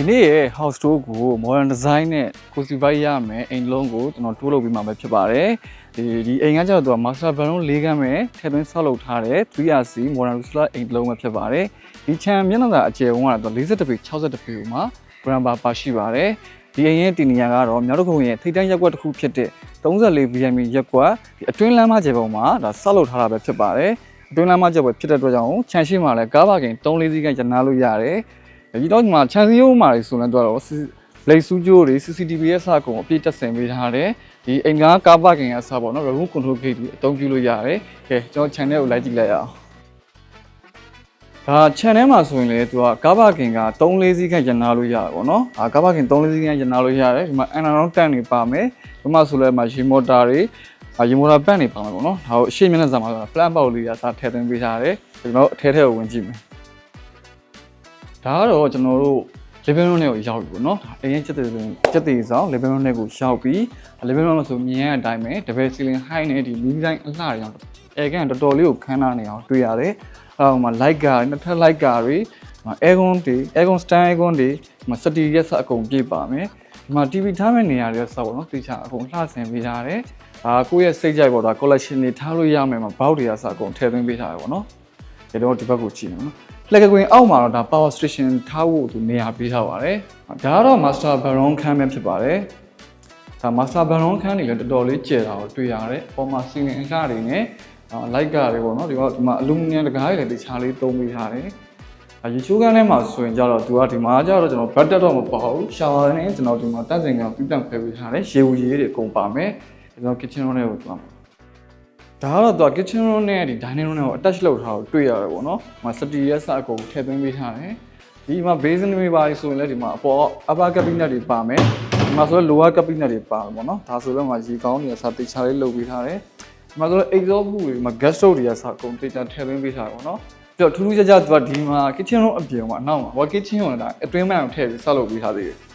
ဒီနေ့ရဲ့ house tour ကို modern design နဲ့ cozy vibe ရမယ်အိမ်လုံးကိုကျွန်တော်တိုးလုပ်ပြီးမှပဲဖြစ်ပါတယ်ဒီဒီအိမ်ကကျတော့သူက master bedroom ၄ခန်းပဲထည့်သွင်းဆောက်လုပ်ထားတဲ့ 3RC modern rusla အိမ်တစ်လုံးပဲဖြစ်ပါတယ်ဒီခြံမျက်နှာသာအကျယ်ဝန်းကတော့40ပေ60ပေမှာ grandpa ပါရှိပါတယ်ဒီအိမ်ရဲ့တင်နေရာကတော့မြောက်တစ်ခုရဲ့ထိပ်တန်းရက်ကွက်တစ်ခုဖြစ်တဲ့34 VME ရက်ကွက်ဒီအတွင်းလမ်းမကျယ်ပေါ်မှာဒါဆောက်လုပ်ထားတာပဲဖြစ်ပါတယ်အတွင်းလမ်းမကျယ်ပေါ်ဖြစ်တဲ့အတွက်ကြောင့်ခြံရှိမှာလည်းကားပါကင်3 4စီးကရနာလို့ရတယ် ဒီတော့ဒီမှာခြံစည်းရိုးမှာတွေဆိုရင်တော့လိတ်စူးကြိုးတွေ CCTV ရဲ့စကုံအပြည့်တက်ဆင်ပေးထားတယ်ဒီအိမ်ကားကားပါကင်ရဲ့အစားပေါ့နော် remote control gate တွေအသုံးပြုလို့ရတယ်ကဲကျွန်တော် channel ကိုလိုက်ကြည့်လိုက်ရအောင်ဒါ channel မှာဆိုရင်လေသူကကားပါကင်က3 4စီးခန့်ရနာလို့ရတယ်ပေါ့နော်အာကားပါကင်3 4စီးခန့်ရနာလို့ရတယ်ဒီမှာ analog တန်တွေပါမယ်ဒီမှာဆိုလဲမှာရေမော်တာတွေအာရေမော်တာပန့်တွေပါမယ်ပေါ့နော်ဒါကိုအရှိမျက်နှာစာမှာဆိုတာ plan ပေါက်လေးကစာထည့်သွင်းပေးထားတယ်ကျွန်တော်အထဲထဲကိုဝင်ကြည့်မယ် ဒါကတော့ကျွန်တော်တို့ living room နဲ့ကိုရောက်ပြီပေါ့နော်ဒါအရင်ချက်တဲ့ချက်တဲ့ဆောင် living room နဲ့ကိုရောက်ပြီး living room ဆိုမြင်ရတဲ့အတိုင်းပဲ double ceiling high နဲ့ဒီ mini line အလှတွေအောင်အဲကန်တော်တော်လေးကိုခန်းနာနေအောင်တွေ့ရတယ်အဲဟိုမှာ light ကာနှစ်ထပ် light ကာတွေ aircon တွေ aircon stand aircon တွေဒီမှာ city ရက်ဆက်အကုန်ပြည့်ပါမယ်ဒီမှာ TV ထားမဲ့နေရာတွေဆက်ပေါ့နော်တိကျအကုန်လှဆင်ပေးထားတယ်ဒါကိုယ့်ရဲ့စိတ်ကြိုက်ပေါ့ဒါ collection တွေထားလို့ရမယ်မှာဘောက်တွေကဆက်အကုန်ထည့်သွင်းပေးထားတယ်ပေါ့နော်ဒီတော့ဒီဘက်ကိုကြည့်နော် လက်ကကွင်းအောက်မှာတော့ဒါ power station ထားဖို့သူနေရာပေးထားပါတယ်။ဒါကတော့ master baron ခန်းပဲဖြစ်ပါတယ်။ဒါ master baron ခန်းတွေလည်းတော်တော်လေးကျယ်တာကိုတွေ့ရတယ်။ပေါ်မှာ ceiling အကားတွေနဲ့လိုက်ကတွေပေါ့နော်ဒီကဒီမှာ aluminum တကားတွေလည်းတခြားလေးသုံးပေးထားတယ်။အရေချိုးကန်းထဲမှာဆိုရင်ကြတော့သူကဒီမှာကြတော့ကျွန်တော် budget တော့မပေါ့ဘူး။ shower နဲ့ကျွန်တော်ဒီမှာတက်စင်ကပြတ်ဖယ်ပေးထားတယ်။ရေဝူရေတွေအကုန်ပါမယ်။ကျွန်တော် kitchen room တွေကိုသွားမှာ ဒါကတော့သူက kitchen room နဲ့ဒီ dining room နဲ့ကို attach လုပ်ထားတာကိုတွေ့ရတယ်ပေါ့နော်။ဒီမှာ city ရဲ့စအကုန်ထည့်သွင်းပေးထားတယ်။ဒီမှာ basin တွေပါဆိုရင်လည်းဒီမှာအပေါ် upper cabinet တွေပါမယ်။ဒီမှာဆိုတော့ lower cabinet တွေပါမယ်ပေါ့နော်။ဒါဆိုတော့မှရေကောင်းတွေကစတိတ်ချလေးလုပ်ပေးထားတယ်။ဒီမှာဆိုတော့ exhaust ဘူးတွေဒီမှာ gas stove တွေကစအကုန်တိတ်ချထည့်သွင်းပေးထားတယ်ပေါ့နော်။ပြီးတော့ထူးထူးခြားခြားသူကဒီမှာ kitchen room အပြင်မှာအနောက်မှာ work kitchen ကိုလည်းဒါအတွင်းမှန်ကိုထည့်ပြီးဆောက်လုပ်ပေးထားသေးတယ်။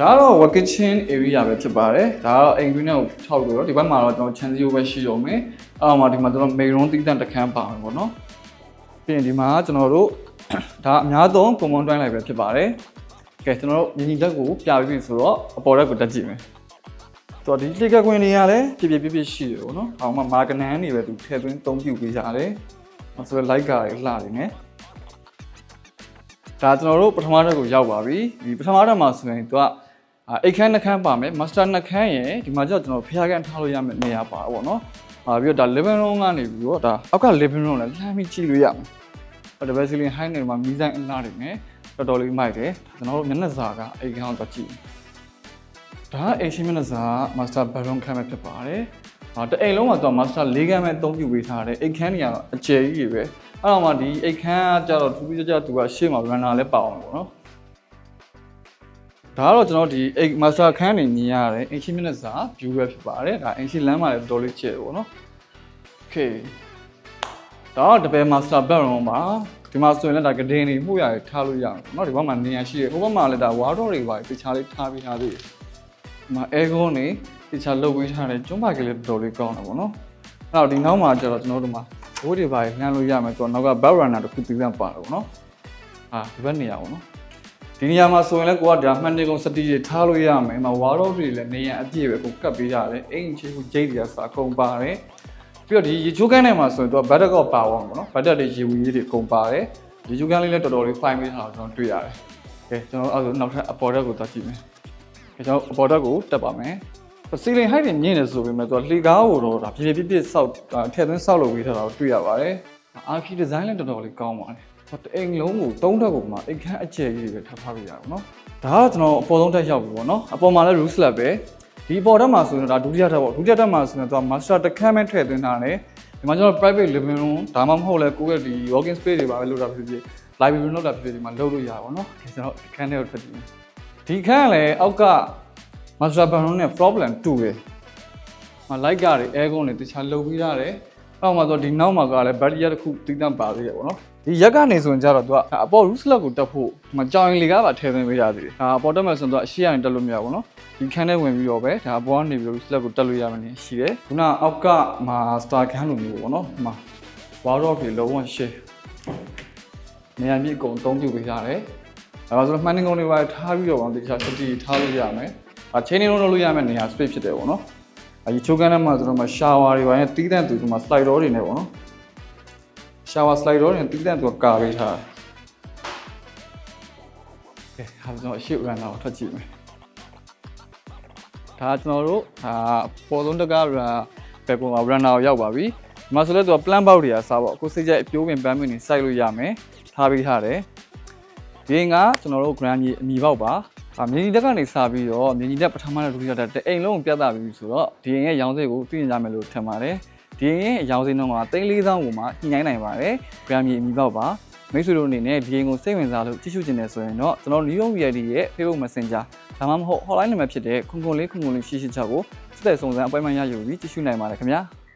ဒါကတော့ work kitchen area ပဲဖြစ်ပါတယ်ဒါကတော့အိမ်တွင်းနဲ့ကိုထောက်လို့တော့ဒီဘက်မှာတော့ကျွန်တော်ခြံစည်းရိုးပဲရှိတော့မယ်အောက်မှာဒီမှာကျွန်တော် main room တီးတန့်တစ်ခန်းပါမယ်ပေါ့နော်ပြီးရင်ဒီမှာကျွန်တော်တို့ဒါအများဆုံး common တွိုင်းလိုက်ပဲဖြစ်ပါတယ်ကဲကျွန်တော်တို့မြင်ကြီးလက်ကိုပြပြီးပြီဆိုတော့အပေါ်ရက်ကိုတက်ကြည့်မယ်ဆိုတော့ဒီလက်ကကွင်းတွေကလည်းပြပြပြပြရှိတယ်ပေါ့နော်အောက်မှာမာကနန်းတွေပဲသူထည့်သွင်းသုံးပြုပေးကြတယ်ဆိုတော့ light ကာတွေလှနေတယ်ဒါကျွန်တော်တို့ပထမတက်ကိုရောက်ပါပြီဒီပထမတက်မှာဆိုရင်သူက အာအိတ်ခမ်းနှခမ်းပါမယ်မာစတာနှခမ်းရယ်ဒီမှာကျတော့ကျွန်တော်ဖျားခမ်းထားလို့ရမယ့်နေရာပါပေါ့နော်အာပြီးတော့ဒါ living room ကနေပြီးတော့ဒါအောက်က living room လည်းလှမ်းပြီးကြည့်လို့ရမယ်ဟို double ceiling high နေမှာမီးဆိုင်အလားတွေနဲ့တော်တော်လေးမိုက်တယ်ကျွန်တော်တို့မျက်နှာစာကအိတ်ခမ်းတော့ကြည့်ဒါကအိတ်ရှိမျက်နှာစာ master bedroom ခမ်းပဲဖြစ်ပါတယ်အာတအိမ်လုံးမှာတော့ master ၄ခမ်းပဲအသုံးပြုပေးထားတယ်အိတ်ခမ်းတွေကတော့အကျယ်ကြီးတွေပဲအဲ့တော့မှဒီအိတ်ခမ်းကကြတော့ထူးထူးခြားခြားသူကရှေ့မှာ runner လည်းပါအောင်ပေါ့နော် ဒါကတော့ကျွန်တော်ဒီအိတ် master ခန်းနေမြင်ရတယ်အင်ရှိမျက်နှာစာ view ပဲဖြစ်ပါတယ်ဒါအင်ရှိလမ်းမှာလည်းတော်တော်လေးကျယ်ပေါ့နော် okay ဒါတော့တပယ် master bedroom ပါဒီမှာဆိုရင်လည်းဒါကဒင်းတွေမှုရတယ်ထားလို့ရတယ်ပေါ့နော်ဒီဘက်မှာနေရာရှိတယ်ဟိုဘက်မှာလည်းဒါ wardrobe တွေပါတခြားလေးထားပြီးထားသေးတယ်ဒီမှာ aircon တွေတခြားလုပ်ပေးထားတယ်ကျွန်းပါကလေးတော်တော်လေးကောင်းတယ်ပေါ့နော်အဲ့တော့ဒီနောက်မှာကျတော့ကျွန်တော်တို့မှာဘိုးတွေပါညှမ်းလို့ရမယ်ဆိုတော့နောက်က back runner တစ်ခုပြီးပြန်ပါတယ်ပေါ့နော်ဟာဒီဘက်နေရာပေါ့နော် ဒီနေရာမှာဆိုရင်လည်းကိုကဒါမှန်နေကုန်စတီတွေထားလို့ရမယ်။မှာ wardrobe တွေလည်းနေရအပြည့်ပဲကိုကတ်ပေးရတယ်။အိမ်ချေကိုဂျိတ်တွေကစအကုန်ပါတယ်။ပြီးတော့ဒီရေချိုးကန်းထဲမှာဆိုရင်သူက battery ကောပါအောင်ပေါ့နော်။ battery တွေရေဝီးတွေအကုန်ပါတယ်။ရေချိုးကန်းလေးလည်းတော်တော်လေး fine ပေးထားတာကျွန်တော်တွေ့ရတယ်။ကဲကျွန်တော်အဲ့ဒါနောက်ထပ်အပေါ်ဓာတ်ကိုသွားကြည့်မယ်။ကဲကျွန်တော်အပေါ်ဓာတ်ကိုတက်ပါမယ်။ ceiling height တွေမြင့်နေဆိုပေမဲ့သူကလှေကားကိုတော့ဒါပြည့်ပြည့်ပြည့်စောက်ထည့်သွင်းစောက်လုပ်ပေးထားတာကိုတွေ့ရပါတယ်။ archi design လည်းတော်တော်လေးကောင်းပါတယ်။ ဟိုအိမ်လုံးကိုသုံးထပ်ကိုမှအိမ်ခန်းအကျယ်ကြီးတွေပဲထားထားပြရအောင်နော်။ဒါကကျွန်တော်အပေါ်ဆုံးထပ်ရောက်ပြီပေါ့နော်။အပေါ်မှာလည်း roof slab ပဲ။ဒီအပေါ်ထပ်မှာဆိုရင်ဒါဒုတိယထပ်ပေါ့။ဒုတိယထပ်မှာဆိုရင်သူက master တစ်ခန်းပဲထည့်သွင်းထားတယ်။ဒီမှာကျွန်တော် private living room ဒါမှမဟုတ်လဲကိုယ့်ရဲ့ဒီ working space တွေပါပဲလုပ်တာဖြစ်ဖြစ် library room လုပ်တာဖြစ်ဖြစ်ဒီမှာလုပ်လို့ရပါဘောနော်။ကျွန်တော်အခန်းထဲကိုထွက်ကြည့်မယ်။ဒီခန်းကလည်းအောက်က master bedroom နဲ့ problem တူတယ်။မလိုက်ကားတွေ aircon တွေတခြားလုပ်ပြီးရတယ်။ အောက်မှာဆိုဒီနောက်မှာကလည်း battery တစ်ခုတိတန့်ပါသေးတယ်ပေါ့နော်။ဒီရက်ကနေဆိုရင်ကြတော့သူကအပေါ် roof slab ကိုတက်ဖို့ဒီမှာကြောင်ရင်လေကားပါထည့်သွင်းပေးရသေးတယ်။ဒါအပေါ်တက်မယ်ဆိုရင်သူကအရှိရရင်တက်လို့မရဘူးနော်။ဒီခန်းထဲဝင်ပြီးတော့ပဲဒါအပေါ်ကနေပြီး roof slab ကိုတက်လို့ရမယ်နေရှိတယ်။ခုနအောက်ကမှာ star ခန်းလိုမျိုးပေါ့နော်။ဒီမှာ wardrobe တွေလုံးဝရှယ်နေရာမြင့်အကုန်အသုံးပြုပေးကြတယ်။ဒါဆိုတော့မှန်နေကုန်တွေပါထားပြီးတော့တခြားစတီထားလို့ရမယ်အချင်းနေလုံးလုပ်လို့ရမယ်နေရာ space ဖြစ်တယ်ပေါ့နော် အဲဒီချိုးကန်ထဲမှာဆိုတော့မှ shower တွေပါရင်တီးတန့်သူဒီမှာ slide door တွေနဲ့ပေါ့နော် shower slide door တွေနဲ့တီးတန့်သူကာပေးထားတယ်ကဲဟာကျွန်တော်အရှိရန်တော့ထွက်ကြည့်မယ်ဒါကျွန်တော်တို့ဒါပေါ်ဆုံးတကားဘယ်ပုံမှာ runner ကိုရောက်ပါပြီဒီမှာဆိုလဲသူက plan box တွေကစားပေါ့အခုစိတ်ကြိုက်အပြိုးပင်ပန်းပင်တွေစိုက်လို့ရမယ်ထားပေးထားတယ်ဒီအိမ်ကကျွန်တော်တို့ grand ကြီးအမိပေါက်ပါ။ အမြင်းကြီးတက်ကနေစပြီးတော့မြင်းကြီးတက်ပထမနဲ့ဒုတိယတက်တဲ့အိမ်လုံးကိုပြသပြီးဆိုတော့ဒီအိမ်ရဲ့ရောင်းစိတ်ကိုသိမြင်ကြမယ်လို့ထင်ပါတယ်။ဒီအိမ်ရဲ့ရောင်းစိတ်နှုန်းက3400ကိုမှညှိနှိုင်းနိုင်ပါတယ်။ grand ကြီးအမိပေါက်ပါ။မိတ်ဆွေတို့အနေနဲ့ဒီအိမ်ကိုစိတ်ဝင်စားလို့ကြည့်ရှုခြင်းနဲ့ဆိုရင်တော့ကျွန်တော် New York Reality ရဲ့ Facebook Messenger ဒါမှမဟုတ် hotline နံပါတ်ဖြစ်တဲ့ခုံခုံလေးခုံခုံလေးရှိရှိချက်ကိုစတဲ့စုံစမ်းအပိုင်းမှရယူပြီးကြည့်ရှုနိုင်ပါတယ်ခင်ဗျာ။